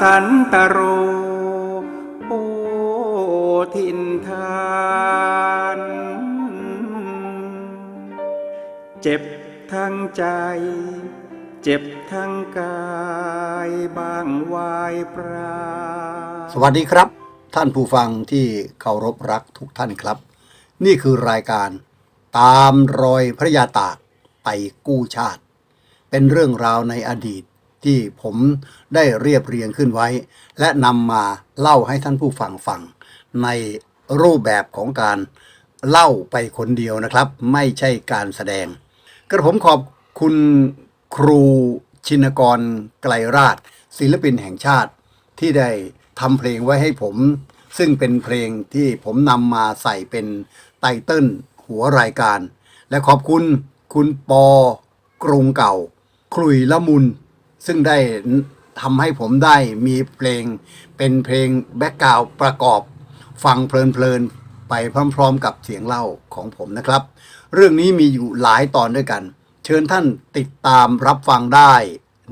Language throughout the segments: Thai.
สันตโร โอทินทาน เจ็บทั้งใจ เจ็บทั้งกายบางวายปราสวัสดีครับ ท่านผู้ฟังที่เคารพรักทุกท่านครับ นี่คือรายการตามรอยพระยาตากไปกู้ชาติ เป็นเรื่องราวในอดีต ที่ผมได้เรียบเรียงขึ้นไว้ และนำมาเล่าให้ท่านผู้ฟังฟัง ในรูปแบบของการเล่าไปคนเดียวนะครับ ไม่ใช่การแสดง กระผมขอบคุณครูชินกรไกลราช ศิลปินแห่งชาติที่ได้ทำเพลงไว้ให้ผม ซึ่งเป็นเพลงที่ผมนำมาใส่เป็นไตเติ้ลหัวรายการ และขอบคุณคุณปอกรุงเก่า คลุยละมุน ซึ่งได้ทำให้ผมได้มีเพลงเป็นเพลงแบ็กกราวด์ประกอบฟังเพลินๆไปพร้อมๆ กับเสียงเล่าของผมนะครับ เรื่องนี้มีอยู่หลายตอนด้วยกัน เชิญท่านติดตามรับฟังได้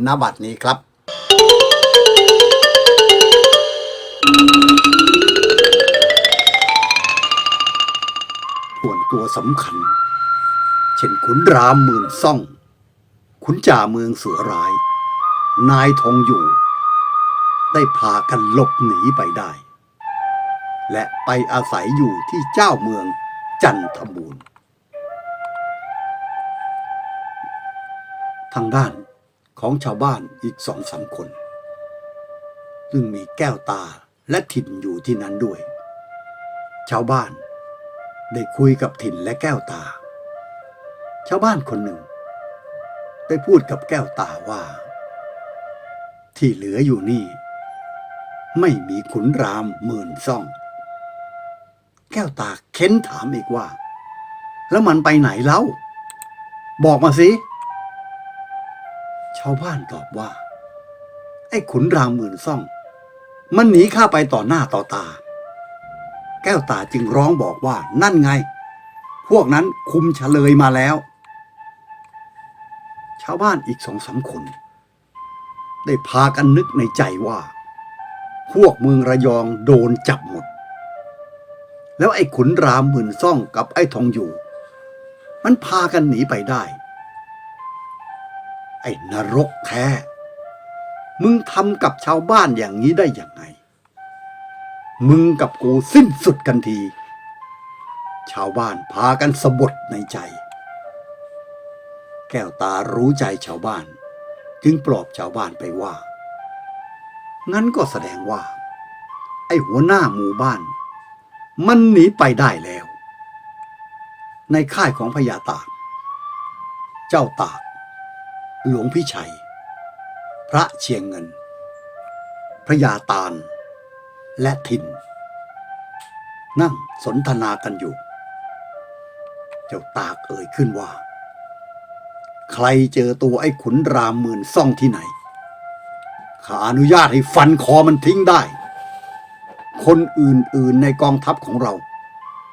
ณบัดนี้ครับส่วนตัวสำคัญ เช่นขุนรามหมื่นซ่อง ขุนจ่าเมืองเสือร้าย นายทองอยู่ ได้พากันหลบหนีไปได้ และไปอาศัยอยู่ที่เจ้าเมืองจันทบูรณ์ทางด้านของชาวบ้านอีกสองสามคน ซึ่งมีแก้วตาและถิ่นอยู่ที่นั้นด้วย ชาวบ้านได้คุยกับถิ่นและแก้วตา ชาวบ้านคนหนึ่ง ได้พูดกับแก้วตาว่า ที่เหลืออยู่นี่ ไม่มีขุนรามหมื่นซ่อง แก้วตาเค้นถามอีกว่า แล้วมันไปไหนเล่าบอกมาสิชาวบ้านตอบว่า ไอ้ขุนรามหมื่นซ่อง มันหนีข้าไปต่อหน้าต่อตา แก้วตาจึงร้องบอกว่านั่นไง พวกนั้นคุมเฉลยมาแล้ว ชาวบ้านอีกสองสามคน ได้พากันนึกในใจว่า พวกเมืองระยองโดนจับหมด แล้วไอ้ขุนรามหมื่นซ่องกับไอ้ทองอยู่ มันพากันหนีไปได้ ไอ้นรกแท้ มึงทำกับชาวบ้านอย่างนี้ได้ยังไง มึงกับกูสิ้นสุดกันที ชาวบ้านพากันสะบดในใจ แก้วตารู้ใจชาวบ้าน จึงปลอบชาวบ้านไปว่า งั้นก็แสดงว่า ไอ้หัวหน้าหมู่บ้าน มันหนีไปได้แล้ว ในค่ายของพญาตาก เจ้าตาก หลวงพิชัย พระเชียงเงิน พระยาตาล และทิน นั่งสนทนากันอยู่ เจ้าตากเอ่ยขึ้นว่า ใครเจอตัวไอ้ขุนรามหมื่นซ่องที่ไหนข้าอนุญาตให้ฟันคอมันทิ้งได้ คนอื่นๆในกองทัพของเรา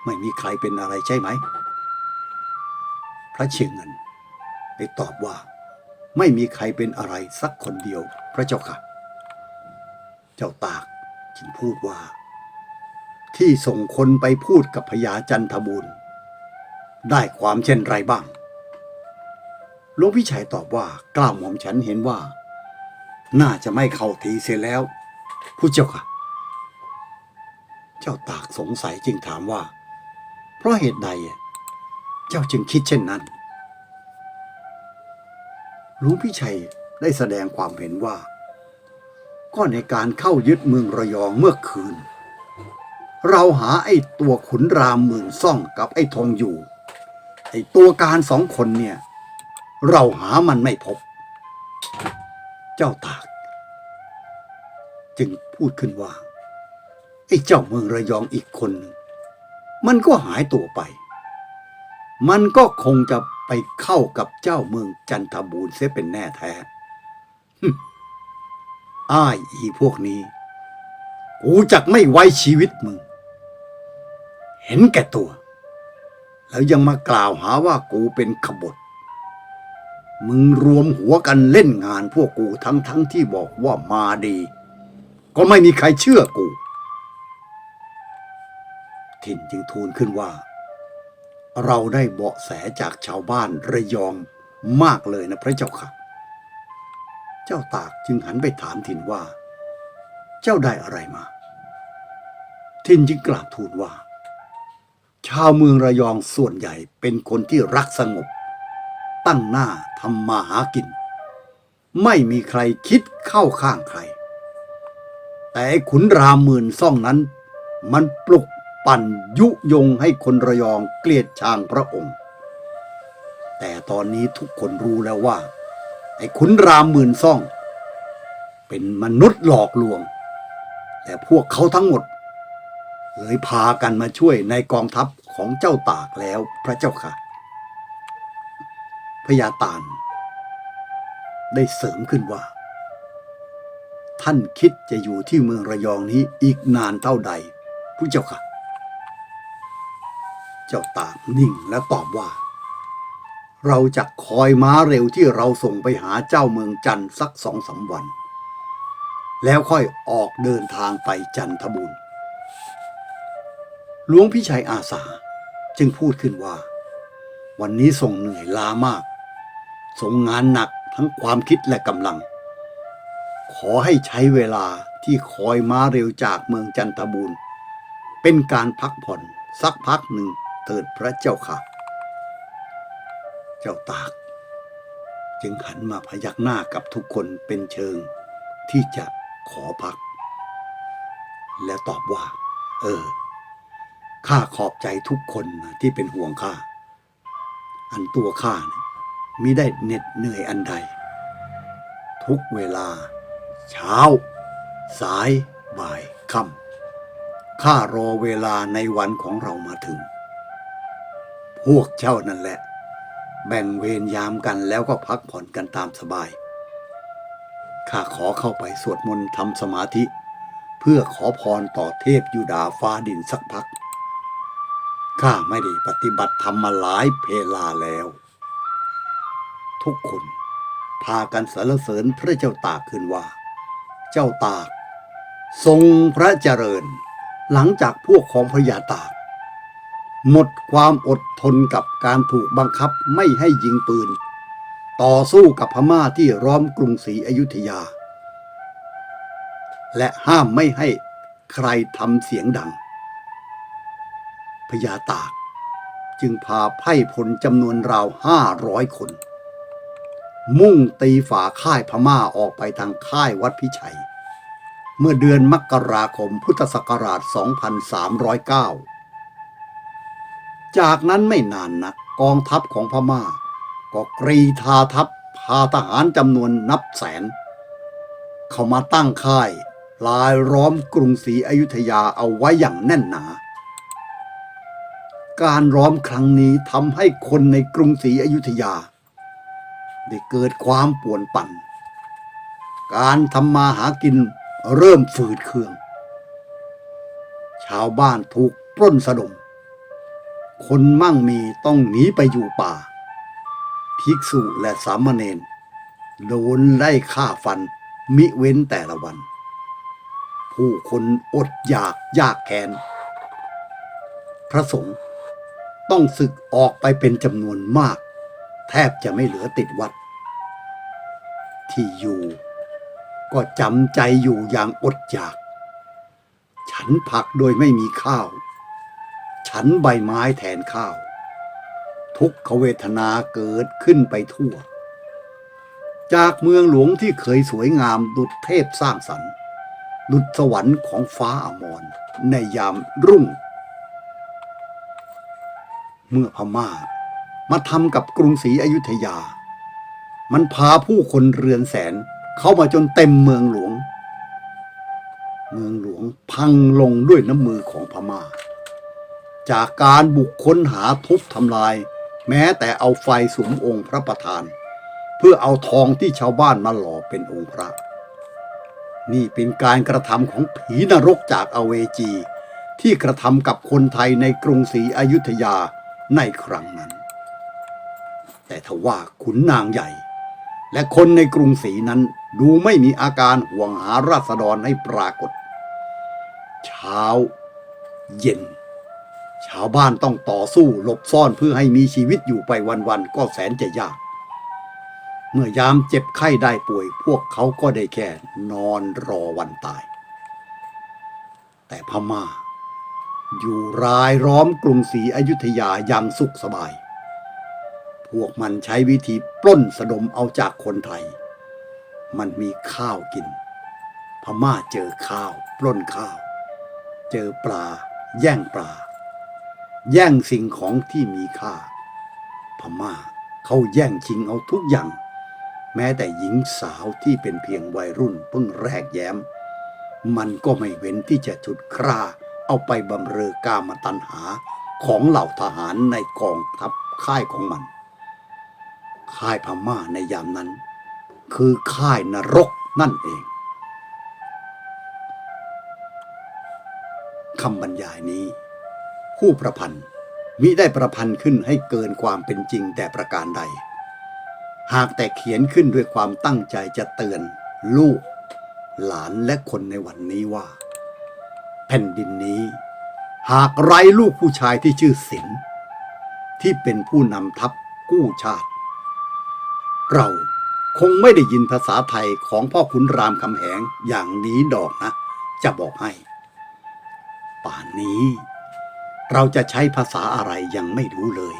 ไม่มีใครเป็นอะไรใช่ไหม พระเชียงเงินได้ตอบว่า ไม่มีใครเป็นอะไรสักคนเดียวพระเจ้าค่ะ เจ้าตากจึงพูดว่า ที่ส่งคนไปพูดกับพญาจันทบูรณ์ได้ความเช่นไรบ้าง หลวงพี่ชัยตอบว่ากล้าวหม่อมฉันเห็นว่า น่าจะไม่เข้าทีเสียแล้ว ผู้เจ้าค่ะ เจ้าตากสงสัยจึงถามว่า เพราะเหตุใด เจ้าจึงคิดเช่นนั้นหลวงพี่ชัยได้แสดงความเห็นว่า ก็ในการเข้ายึดเมืองระยองเมื่อคืน เราหาไอ้ตัวขุนรามหมื่นซ่องกับไอ้ทองอยู่ ไอ้ตัวการสองคนเนี่ย เราหามันไม่พบ เจ้าตาก จึงพูดขึ้นว่า ไอ้เจ้าเมืองระยองอีกคนหนึ่งมันก็หายตัวไป มันก็คงจะไปเข้ากับเจ้าเมืองจันทบูรณ์เสียเป็นแน่แท้อ้ายอีพวกนี้ กูจักไม่ไว้ชีวิตมึง เห็นแก่ตัว แล้วยังมากล่าวหาว่ากูเป็นขบฏ มึงรวมหัวกันเล่นงานพวกกูทั้งทั้งที่บอกว่ามาดี ก็ไม่มีใครเชื่อกูถิ่นจึงทูลขึ้นว่า เราได้เบาะแสจากชาวบ้านระยองมากเลยนะพระเจ้าค่ะ เจ้าตากจึงหันไปถามถิ่นว่า เจ้าได้อะไรมาถิ่นจึงกราบทูลว่า ชาวเมืองระยองส่วนใหญ่เป็นคนที่รักสงบ ตั้งหน้าทำมาหากิน ไม่มีใครคิดเข้าข้างใคร แต่ขุนรามหมื่นซ่องนั้น มันปลุกปั่นยุยงให้คนระยองเกลียดชังพระองค์ แต่ตอนนี้ทุกคนรู้แล้วว่า ไอ้ขุนรามหมื่นซ่อง เป็นมนุษย์หลอกลวงและพวกเขาทั้งหมดเลยพากันมาช่วยในกองทัพของเจ้าตากแล้วพระเจ้าค่ะ พญาตานได้เสริมขึ้นว่า ท่านคิดจะอยู่ที่เมืองระยองนี้อีกนานเท่าใดผู้เจ้าค่ะ เจ้าตากนิ่งและตอบว่า เราจะคอยม้าเร็วที่เราส่งไปหาเจ้าเมืองจันทร์สักสองสามวัน แล้วค่อยออกเดินทางไปจันทบุรีหลวงพิชัยอาสาจึงพูดขึ้นว่า วันนี้ส่งเหนื่อยล้ามาก ส่งงานหนักทั้งความคิดและกำลัง ขอให้ใช้เวลาที่คอยม้าเร็วจากเมืองจันทบูรณ์เป็นการพักผ่อนสักพักหนึ่งเถิดพระเจ้าค่ะ เจ้าตาก จึงหันมาพยักหน้ากับทุกคนเป็นเชิง ที่จะขอพัก และตอบว่า เออ ข้าขอบใจทุกคนที่เป็นห่วงข้า อันตัวข้านะ มิได้เหน็ดเหนื่อยอันใด ทุกเวลา เช้า สายบ่ายค่ำข้ารอเวลาในวันของเรามาถึง พวกเจ้านั่นแหละ แบ่งเวรยามกันแล้วก็พักผ่อนกันตามสบาย ข้าขอเข้าไปสวดมนต์ทำสมาธิ เพื่อขอพรต่อเทพยูดาฟ้าดินสักพักข้าไม่ได้ปฏิบัติธรรมมาหลายเพลาแล้ว ทุกคน พากันสรรเสริญพระเจ้าตากขึ้นว่า เจ้าตาก ทรงพระเจริญ หลังจากพวกของพญาตาก หมดความอดทนกับการถูกบังคับไม่ให้ยิงปืน ต่อสู้กับพม่าที่ร้อมกรุงศรีอยุธยา และห้ามไม่ให้ใครทำเสียงดังพญาตาก จึงพาไพ่พลจำนวนราวห้าร้อยคน มุ่งตีฝ่าค่ายพม่าออกไปทางค่ายวัดพิชัย เมื่อเดือนมกราคมพุทธศักราช 2309 จากนั้นไม่นานนักกองทัพของพม่า ก็กรีธาทัพพาทหารจำนวนนับแสน เข้ามาตั้งค่ายลายล้อมกรุงศรีอยุธยาเอาไว้อย่างแน่นหนา การล้อมครั้งนี้ทำให้คนในกรุงศรีอยุธยา ได้เกิดความป่วนปั่น การทำมาหากินเริ่มฝืดเคือง ชาวบ้านถูกปล้นสะดม คนมั่งมีต้องหนีไปอยู่ป่า ภิกษุและสามเณรโดนไล่ฆ่าฟันมิเว้นแต่ละวัน ผู้คนอดอยากยากแค้น พระสงฆ์ต้องศึกออกไปเป็นจำนวนมาก แทบจะไม่เหลือติดวัด ที่อยู่ ก็จำใจอยู่อย่างอดอยาก ฉันผักโดยไม่มีข้าว ฉันใบไม้แทนข้าว ทุกขเวทนาเกิดขึ้นไปทั่ว จากเมืองหลวงที่เคยสวยงามดุจเทพสร้างสรรค์ดุจสวรรค์ของฟ้าอมรในยามรุ่ง เมื่อพม่า มาทำกับกรุงศรีอยุธยา มันพาผู้คนเรือนแสนเข้ามาจนเต็มเมืองหลวง เมืองหลวงพังลงด้วยน้ำมือของพม่า จากการบุกค้นหาทุบทำลาย แม้แต่เอาไฟสุมองค์พระประธาน เพื่อเอาทองที่ชาวบ้านมาหล่อเป็นองค์พระ นี่เป็นการกระทำของผีนรกจากอเวจีที่กระทำกับคนไทยในกรุงศรีอยุธยาในครั้งนั้น แต่ทว่าขุนนางใหญ่ และคนในกรุงศรีนั้นดูไม่มีอาการห่วงหาราษฎรให้ปรากฏ เช้า เย็น ชาวบ้านต้องต่อสู้หลบซ่อนเพื่อให้มีชีวิตอยู่ไปวันๆก็แสนจะยาก เมื่อยามเจ็บไข้ได้ป่วย พวกเขาก็ได้แค่นอนรอวันตาย แต่พม่าอยู่รายล้อมกรุงศรีอยุธยาอย่างสุขสบาย พวกมันใช้วิธีปล้นสะดมเอาจากคนไทย มันมีข้าวกิน พม่าเจอข้าว ปล้นข้าว เจอปลา แย่งปลา แย่งสิ่งของที่มีค่า พม่าเขาแย่งชิงเอาทุกอย่าง แม้แต่หญิงสาวที่เป็นเพียงวัยรุ่นเพิ่งแรกแย้ม มันก็ไม่เว้นที่จะฉุดคร่าเอาไปบำเรอกามตัณหาของเหล่าทหารในกองทัพค่ายของมัน ค่ายพม่าในยามนั้น คือค่ายนรกนั่นเองคำบรรยายนี้ ผู้ประพันธ์มิได้ประพันธ์ขึ้นให้เกินความเป็นจริงแต่ประการใด หากแต่เขียนขึ้นด้วยความตั้งใจจะเตือน ลูก หลานและคนในวันนี้ว่า แผ่นดินนี้ หากไร้ลูกผู้ชายที่ชื่อสินที่เป็นผู้นำทัพกู้ชาติ เราคงไม่ได้ยินภาษาไทยของพ่อขุนรามคำแหงอย่างนี้ดอกนะ จะบอกให้ ป่านนี้ เราจะใช้ภาษาอะไรยังไม่รู้เลย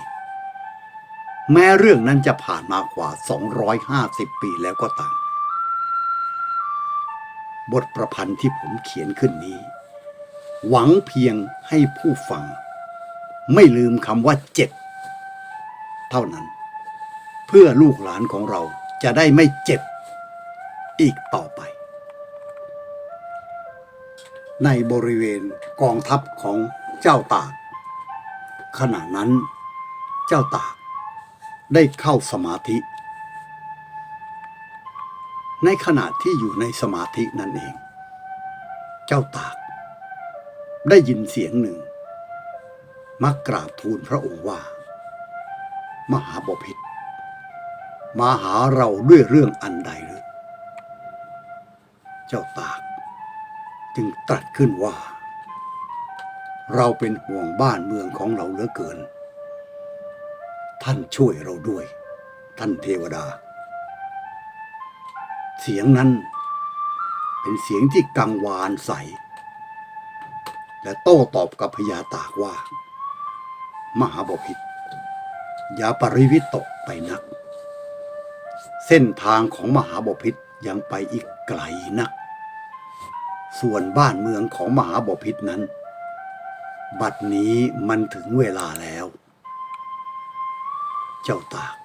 แม้เรื่องนั้นจะผ่านมากว่า 250 ปีแล้วก็ตาม บทประพันธ์ที่ผมเขียนขึ้นนี้ หวังเพียงให้ผู้ฟัง ไม่ลืมคำว่าเจ็บ เท่านั้น พื่อลูกหลานของเราจะได้ไม่เจ็บอีกต่อไป ในบริเวณกองทัพของเจ้าตาก ขณะนั้นเจ้าตากได้เข้าสมาธิ ในขณะที่อยู่ในสมาธินั่นเอง เจ้าตาก ได้ยินเสียงหนึ่ง มักกราบทูลพระองค์ว่า มหาบพิตร มาหาเราด้วยเรื่องอันใดหรือ เจ้าตาก จึงตรัสขึ้นว่า เราเป็นห่วงบ้านเมืองของเราเหลือเกิน ท่านช่วยเราด้วย ท่านเทวดา เสียงนั้นเป็นเสียงที่กังวานใส และโต้ตอบกับพญาตากว่า มหาบพิตรอย่าปริวิตกไปนัก เส้นทางของมหาบพิตรยังไปอีกไกลนัก ส่วนบ้านเมืองของมหาบพิตรนั้น บัดนี้มันถึงเวลาแล้ว เจ้าตาก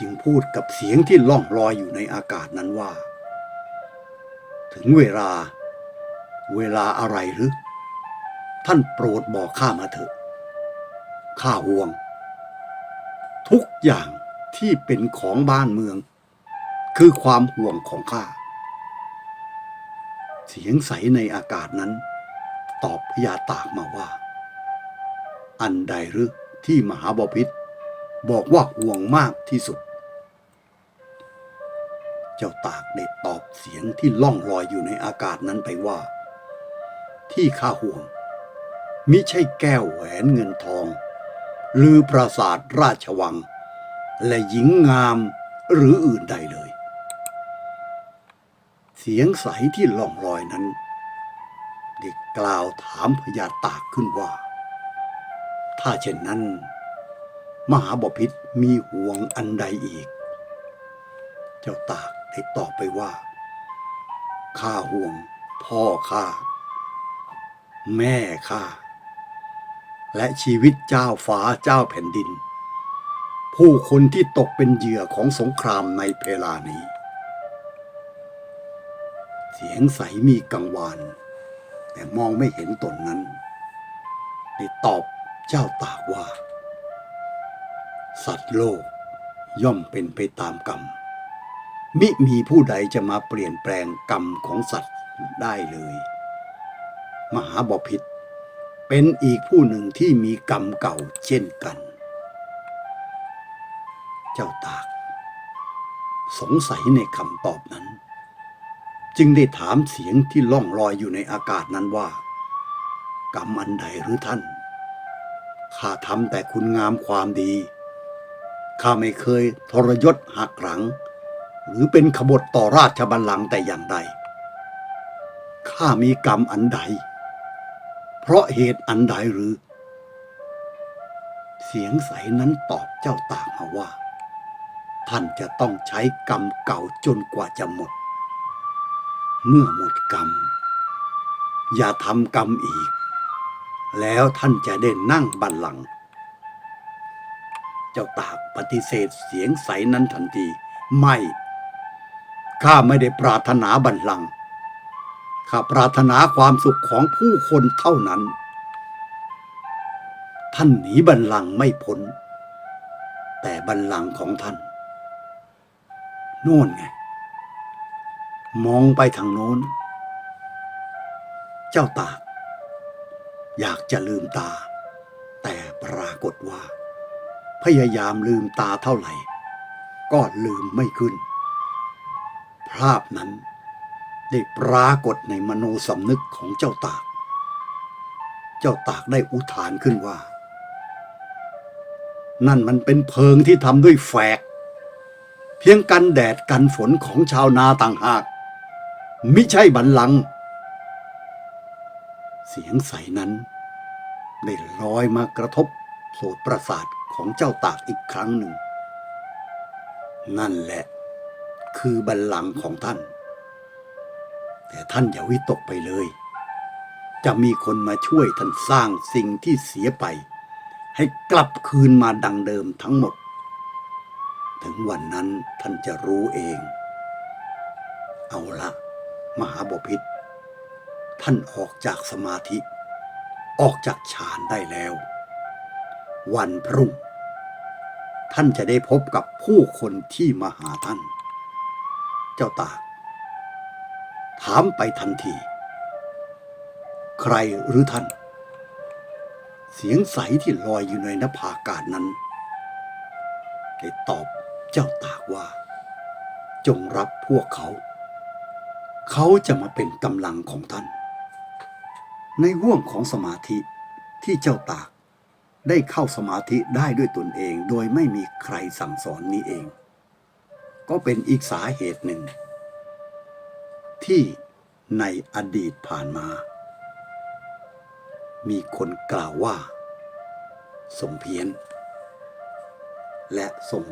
จึงพูดกับเสียงที่ล่องลอยอยู่ในอากาศนั้นว่า ถึงเวลา เวลาอะไรหรือ ท่านโปรดบอกข้ามาเถอะ ข้าห่วง ทุกอย่าง ที่เป็นของบ้านเมือง คือความห่วงของข้า เสียงใสในอากาศนั้น ตอบพญาตากมาว่า อันใดหรือที่มหาบพิตรบอกว่าห่วงมากที่สุด เจ้าตากได้ตอบเสียงที่ล่องลอยอยู่ในอากาศนั้นไปว่า ที่ข้าห่วง มิใช่แก้วแหวนเงินทอง หรือปราสาทราชวัง และหญิงงามหรืออื่นใดเลย เสียงใสที่ล่องลอยนั้นได้กล่าวถามพญาตากขึ้นว่า ถ้าเช่นนั้น มหาบพิตรมีห่วงอันใดอีก เจ้าตากได้ตอบไปว่า ข้าห่วงพ่อข้า แม่ข้า และชีวิตเจ้าฟ้าเจ้าแผ่นดิน ผู้คนที่ตกเป็นเหยื่อของสงครามในเวลานี้ เสียงใสมีกังวาน แต่มองไม่เห็นตนนั้นได้ตอบเจ้าตากว่า สัตว์โลกย่อมเป็นไปตามกรรม มิมีผู้ใดจะมาเปลี่ยนแปลงกรรมของสัตว์ได้เลย มหาบพิษเป็นอีกผู้หนึ่งที่มีกรรมเก่าเช่นกัน เจ้าตาก สงสัยในคำตอบนั้น จึงได้ถามเสียงที่ล่องลอยอยู่ในอากาศนั้นว่า กรรมอันใดหรือท่าน ข้าทำแต่คุณงามความดี ข้าไม่เคยทรยศหักหลัง หรือเป็นขบฏต่อราชบัลลังก์แต่อย่างใด ข้ามีกรรมอันใด เพราะเหตุอันใดหรือเสียงใสนั้นตอบเจ้าตากมาว่า ท่านจะต้องใช้กรรมเก่าจนกว่าจะหมด เมื่อหมดกรรม อย่าทำกรรมอีก แล้วท่านจะได้นั่งบัลลังก์เจ้าตากปฏิเสธเสียงใสนั้นทันที ไม่ ข้าไม่ได้ปรารถนาบัลลังก์ข้าปรารถนาความสุขของผู้คนเท่านั้น ท่านหนีบัลลังก์ไม่พ้นแต่บัลลังก์ของท่าน น่นไงมองไปทางโน้น เจ้าตากอยากจะลืมตา แต่ปรากฏว่า พยายามลืมตาเท่าไหร่ ก็ลืมไม่ขึ้น ภาพนั้นได้ปรากฏในมโนสำนึกของเจ้าตาก เจ้าตากได้อุทานขึ้นว่า นั่นมันเป็นเพิงที่ทำด้วยแฝก พียงกันแดดกันฝนของชาวนาต่างหาก มิใช่บันลัง เสียงใสนั้น ได้ลอยมากระทบโสตประสาทของเจ้าตากอีกครั้งหนึ่ง นั่นแหละ คือบัลลังของท่าน แต่ท่านอย่าวิตกไปเลย จะมีคนมาช่วยท่านสร้างสิ่งที่เสียไป ให้กลับคืนมาดังเดิมทั้งหมด ถึงวันนั้นท่านจะรู้เอง เอาละ มหาบพิษท่านออกจากสมาธิ ออกจากฌานได้แล้ว วันพรุ่ง ท่านจะได้พบกับผู้คนที่มาหาท่าน เจ้าตาก ถามไปทันที ใครหรือท่าน เสียงใสที่ลอยอยู่ในนภาอากาศนั้น ได้ตอบ เจ้าตากว่า จงรับพวกเขา เขาจะมาเป็นกำลังของท่าน ในห่วงของสมาธิที่เจ้าตากได้เข้าสมาธิได้ด้วยตนเองโดยไม่มีใครสั่งสอนนี้เอง ก็เป็นอีกสาเหตุหนึ่ง ที่ในอดีตผ่านมา มีคนกล่าวว่า สมเพียน และทรง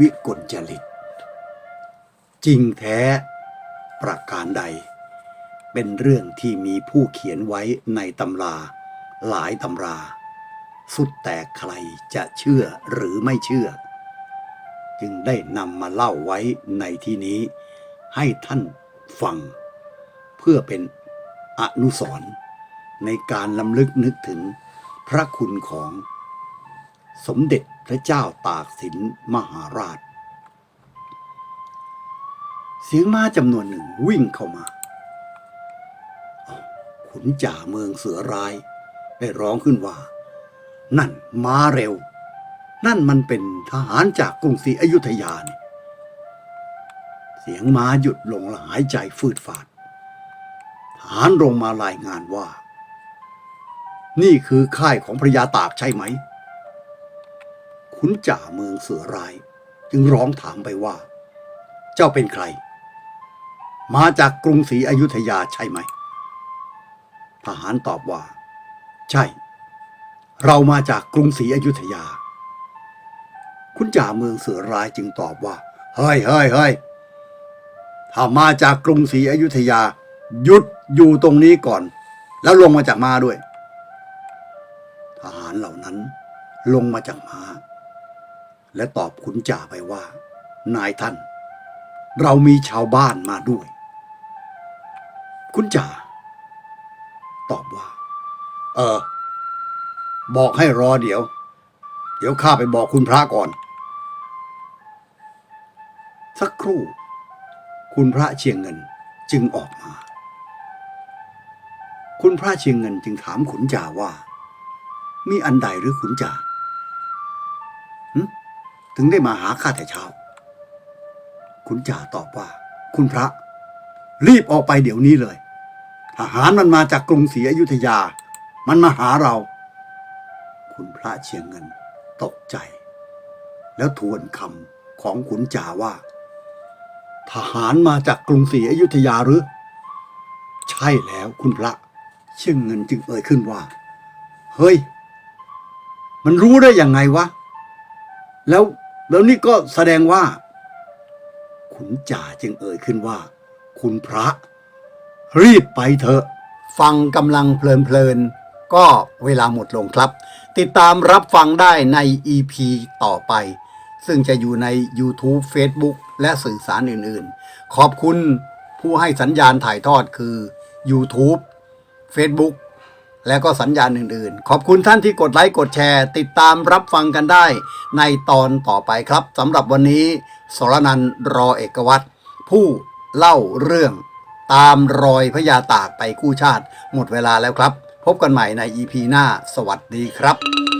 วิกลจริต จริงแท้ประการใด เป็นเรื่องที่มีผู้เขียนไว้ในตำราหลายตำรา สุดแต่ใครจะเชื่อหรือไม่เชื่อ จึงได้นำมาเล่าไว้ในที่นี้ ให้ท่านฟัง เพื่อเป็นอนุสรณ์ในการลำลึกนึกถึงพระคุณของสมเด็จ พระเจ้าตากสินมหาราช เสียงม้าจำนวนหนึ่งวิ่งเข้ามา ขุนจ่าเมืองเสือร้าย ได้ร้องขึ้นว่า นั่นม้าเร็ว นั่นมันเป็นทหารจากกรุงศรีอยุธยานี่เสียงม้าหยุดลงลหายใจฟืดฟาดทหารลงมารายงานว่า นี่คือค่ายของพระยาตากใช่ไหม ขุนจ่าเมืองเสือร้าย จึงร้องถามไปว่า เจ้าเป็นใคร มาจากกรุงศรีอยุธยาใช่ไหม ทหารตอบว่า ใช่ เรามาจากกรุงศรีอยุธยา คุณจ่าเมืองเสือร้ายจึงตอบว่า เฮ้ยเฮ้ยเฮ้ยถ้ามาจากกรุงศรีอยุธยา หยุดอยู่ตรงนี้ก่อน แล้วลงมาจากมาด้วย ทหารเหล่านั้นลงมาจากม้า และตอบขุนจ่าไปว่า นายท่าน เรามีชาวบ้านมาด้วยคุณจ่าตอบว่า เออ บอกให้รอเดี๋ยว เดี๋ยวข้าไปบอกคุณพระก่อน สักครู่ คุณพระเชียงเงินจึงออกมา คุณพระเชียงเงินจึงถามขุนจ่าว่า มีอันใดหรือขุนจ่า ถึงได้มาหาข้าแต่เช้าขุนจ่าตอบว่า คุณพระ รีบออกไปเดี๋ยวนี้เลย ทหารมันมาจากกรุงศรีอยุธยา มันมาหาเรา คุณพระเชียงเงินตกใจ แล้วทวนคำของขุนจ่าว่า ทหารมาจากกรุงศรีอยุธยาหรือ ใช่แล้วคุณพระ เชียงเงินจึงเอ่ยขึ้นว่า เฮ้ย มันรู้ได้ยังไงวะแล้ว แล้วนี่ก็แสดงว่า ขุนจ่าจึงเอ่ยขึ้นว่า คุณพระ รีบไปเถอะ ฟังกำลังเพลินๆ ก็เวลาหมดลงครับ ติดตามรับฟังได้ใน EP ต่อไป ซึ่งจะอยู่ใน YouTube Facebook และสื่อสารอื่นๆ ขอบคุณผู้ให้สัญญาณถ่ายทอดคือ YouTube Facebook และก็สัญญาณอื่นๆ ขอบคุณท่านที่กดไลค์กดแชร์ ติดตามรับฟังกันได้ ในตอนต่อไปครับสำหรับวันนี้สรนันท์รอเอกวัตรผู้เล่าเรื่อง ตามรอยพญาตากไปกู้ชาติ หมดเวลาแล้วครับ พบกันใหม่ใน EP หน้า สวัสดีครับ